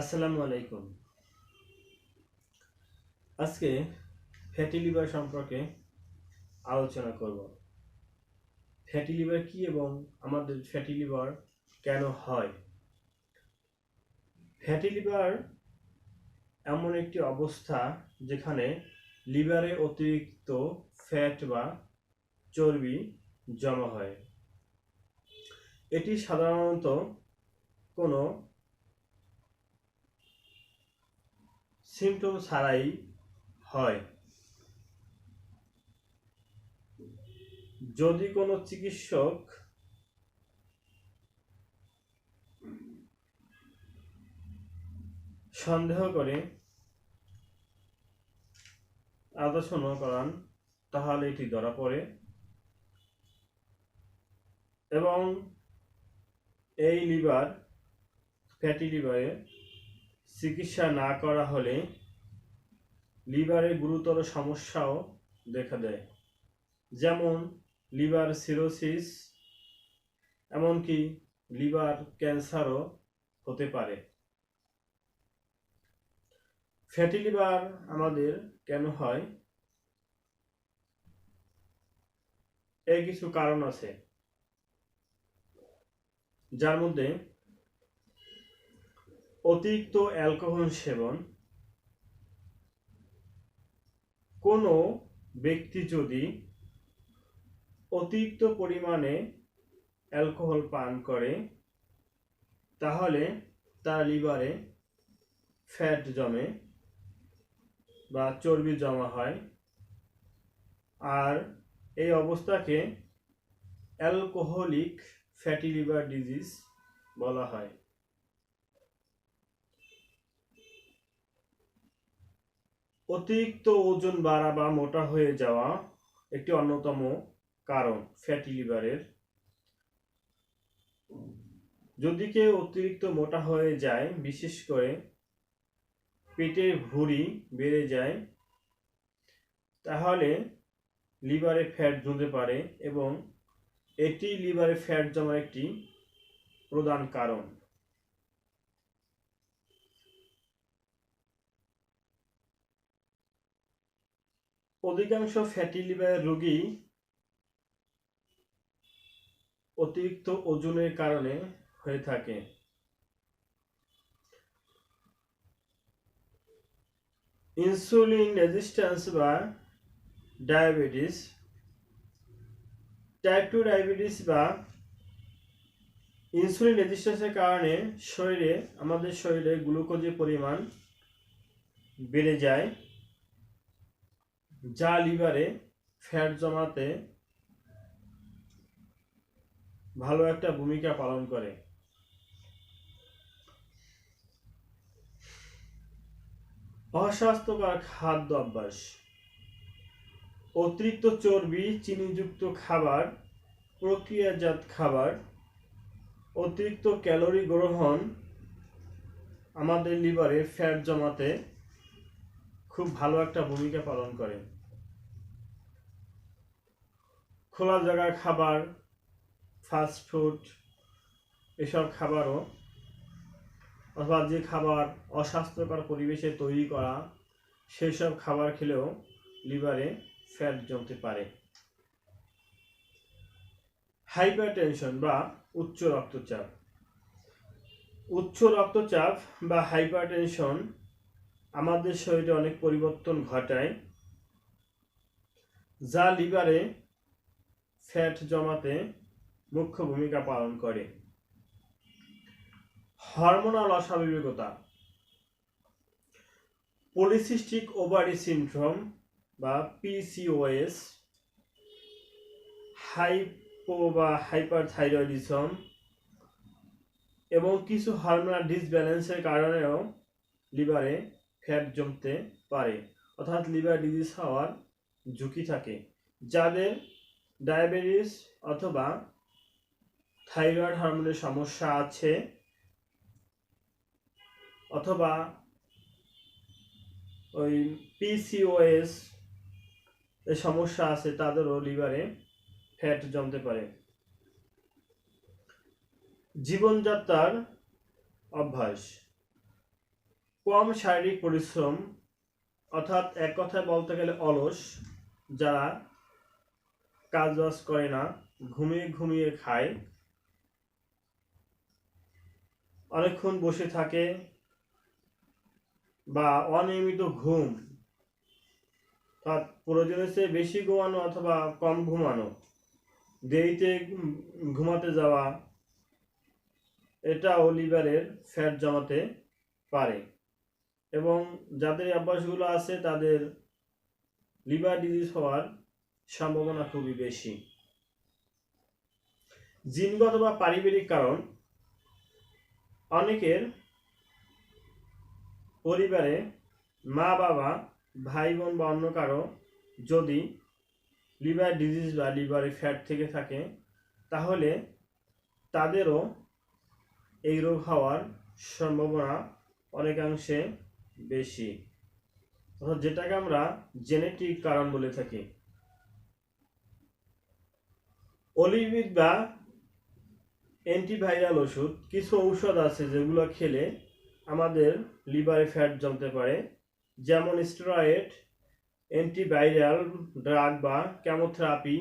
আসসালামু আলাইকুম। আজকে ফ্যাটি লিভার সম্পর্কে আলোচনা করব। ফ্যাটি লিভার কি এবং আমাদের ফ্যাটি লিভার কেন হয়? ফ্যাটি লিভার এমন একটি অবস্থা যেখানে লিভারে অতিরিক্ত ফ্যাট বা চর্বি জমা হয়। এটি সাধারণত কোনো সিমটম ছাড়াই হয়। যদি কোনো চিকিৎসক সন্দেহ করে আলোচনা করান, তাহলে এটি ধরা পড়ে এবং এই লিভার, ফ্যাটি লিভারে চিকিৎসা না করা হলে লিভারে গুরুতর সমস্যাও দেখা দেয়। যেমন লিভার সিরোসিস, এমনকি লিভার ক্যান্সারও হতে পারে। ফ্যাটি লিভার আমাদের কেন হয়? এর কিছু কারণ আছে। যার মধ্যে অতিরিক্ত অ্যালকোহল সেবন। কোনো ব্যক্তি যদি অতিরিক্ত পরিমাণে অ্যালকোহল পান করে, তাহলে তার লিভারে ফ্যাট জমে বা চর্বি জমা হয়। আর এই অবস্থাকে অ্যালকোহলিক ফ্যাটি লিভার ডিজিজ বলা হয়। অতিরিক্ত ওজন বাড়া বা মোটা হয়ে যাওয়া একটি অন্যতম কারণ ফ্যাটি লিভারের যদি কেউ অতিরিক্ত মোটা হয়ে যায়, বিশেষ করে পেটের ভুঁড়ি বেড়ে যায়, তাহলে লিভারে ফ্যাট জমতে পারে এবং এটি লিভারে ফ্যাট জমার একটি প্রধান কারণ। অধিকাংশ ফ্যাটি লিভার রোগী অতিরিক্ত ওজনের কারণে হয়ে থাকে। ইনসুলিন রেজিস্ট্যান্স বা ডায়াবেটিস টাইপ টু ডায়াবেটিস বা ইনসুলিন রেজিস্ট্যান্সের কারণে শরীরে, আমাদের শরীরে গ্লুকোজের পরিমাণ বেড়ে যায়। যা লিভারে ফ্যাট জমাতে ভালো একটা ভূমিকা পালন করে। অস্বাস্থ্যকর খাদ্য অভ্যাস। অতিরিক্ত চর্বি, চিনিযুক্ত খাবার, প্রক্রিয়াজাত খাবার, অতিরিক্ত ক্যালোরি গ্রহণ আমাদের লিভারে ফ্যাট জমাতে খুব ভালো একটা ভূমিকা পালন করে। খোলা জায়গার খাবার ফাস্ট ফুড এসব খাবারও, অথবা যে খাবার অস্বাস্থ্যকর পরিবেশে তৈরি করা, সেসব খাবার খেলেও লিভারে ফ্যাট জমতে পারে। হাইপার টেনশন বা উচ্চ রক্তচাপ। উচ্চ রক্তচাপ বা হাইপার টেনশন আমাদের শরীরে অনেক পরিবর্তন ঘটায়, যা লিভারে ফ্যাট জমাতে মুখ্য ভূমিকা পালন করে। হরমোনাল অস্বাভাবিকতা। পলিসিস্টিক ওভারি সিনড্রোম বা পিসিওএস হাইপো বা হাইপারথাইরয়েডিজম এবং কিছু হরমোনাল ডিসব্যালেন্সের কারণেও লিভারে ফ্যাট জমতে পারে। অর্থাৎ লিভার ডিজিজ হওয়ার ঝুঁকি থাকে, যাদের ডায়াবেটিস অথবা থাইরয়েড হরমোনের সমস্যা আছে অথবা ওই পিসিওএস সমস্যা আছে, তাদেরও লিভারে ফ্যাট জমতে পারে। জীবনযাত্রার অভ্যাস। কম শারীরিক পরিশ্রম অর্থাৎ এক কথায় বলতে গেলে অলস, যারা কাজ বাজ করে না, ঘুমিয়ে ঘুমিয়ে খায়। অনেকক্ষণ বসে থাকে বা অনিয়মিত ঘুম। প্রয়োজনের চেয়ে বেশি ঘুমানো অথবা কম ঘুমানো, দেরিতে ঘুমাতে যাওয়া এটাও লিভারের ফ্যাট জমাতে পারে। এবং যাদের অভ্যাসগুলো আছে তাদের লিভার ডিজিজ হওয়ার সম্ভাবনা খুবই বেশি। জিনগত বা পারিবারিক কারণ, অনেকের পরিবারে মা, বাবা ভাই বোন বা অন্য কারও যদি লিভার ডিজিজ বা লিভারে ফ্যাট থেকে থাকে, তাহলে তাদেরও এই রোগ হওয়ার সম্ভাবনা অনেকাংশে বেশি। যেটাকে আমরা জেনেটিক কারণ বলে থাকি। অলিভিড বা অ্যান্টিভাইরাল ওষুধ, কিছু ঔষধ আছে যেগুলো খেলে আমাদের লিভারে ফ্যাট জমতে পারে, যেমন স্টেরয়েড, অ্যান্টিভাইরাল ড্রাগ বা কেমোথেরাপি,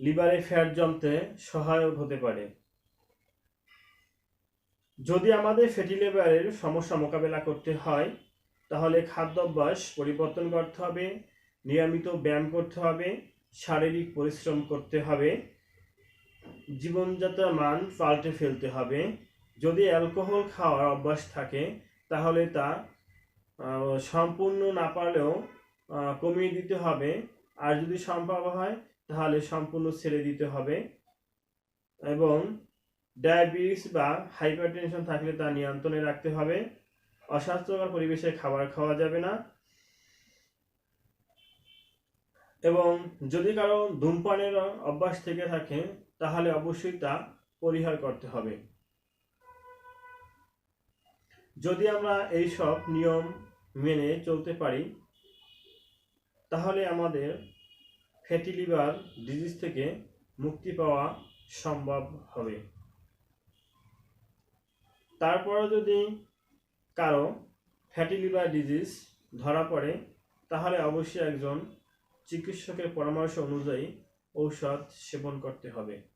লিভারে ফ্যাট জমতে সহায়ক হতে পারে। যদি আমাদের ফ্যাটি লিভারের সমস্যা মোকাবেলা করতে হয়, তাহলে খাদ্যাভ্যাস পরিবর্তন করতে হবে, নিয়মিত ব্যায়াম করতে হবে শারীরিক পরিশ্রম করতে হবে, জীবনযাত্রার মান পাল্টে ফেলতে হবে। যদি অ্যালকোহল খাওয়ার অভ্যাস থাকে, তাহলে তা সম্পূর্ণ না পারলেও কমিয়ে দিতে হবে। আর যদি সম্ভব হয়, তাহলে সম্পূর্ণ ছেড়ে দিতে হবে। এবং ডায়াবেটিস বা হাইপারটেনশন থাকলে তা নিয়ন্ত্রণে রাখতে হবে। অস্বাস্থ্যকর পরিবেশে খাবার খাওয়া যাবে না। এবং যদি কারও ধূমপানের অভ্যাস থেকে থাকে, তাহলে অবশ্যই তা পরিহার করতে হবে। যদি আমরা এই সব নিয়ম মেনে চলতে পারি, তাহলে আমাদের ফ্যাটি লিভার ডিজিজ থেকে মুক্তি পাওয়া সম্ভব হবে। তারপরে যদি কারও ফ্যাটি লিভার ডিজিজ ধরা পড়ে, তাহলে অবশ্যই একজন চিকিৎসকের পরামর্শ অনুযায়ী ঔষধ সেবন করতে হবে।